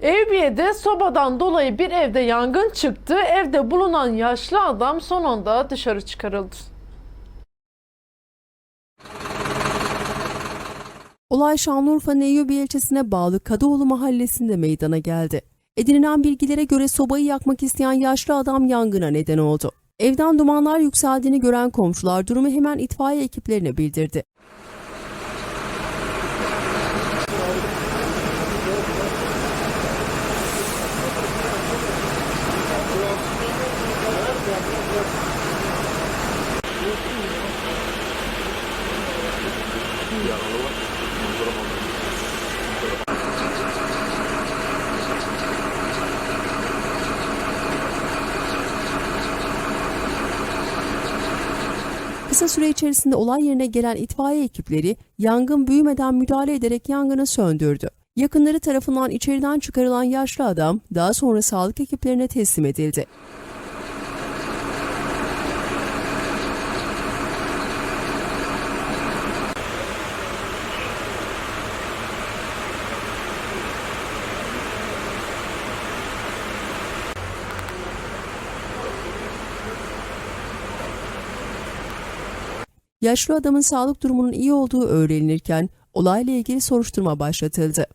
Eyüpiye'de sobadan dolayı bir evde yangın çıktı. Evde bulunan yaşlı adam son anda dışarı çıkarıldı. Olay Şanlıurfa'nın Eyyubi ilçesine bağlı Kadıoğlu mahallesinde meydana geldi. Edinilen bilgilere göre sobayı yakmak isteyen yaşlı adam yangına neden oldu. Evden dumanlar yükseldiğini gören komşular durumu hemen itfaiye ekiplerine bildirdi. Kısa süre içerisinde olay yerine gelen itfaiye ekipleri yangın büyümeden müdahale ederek yangını söndürdü. Yakınları tarafından içeriden çıkarılan yaşlı adam daha sonra sağlık ekiplerine teslim edildi. Yaşlı adamın sağlık durumunun iyi olduğu öğrenilirken olayla ilgili soruşturma başlatıldı.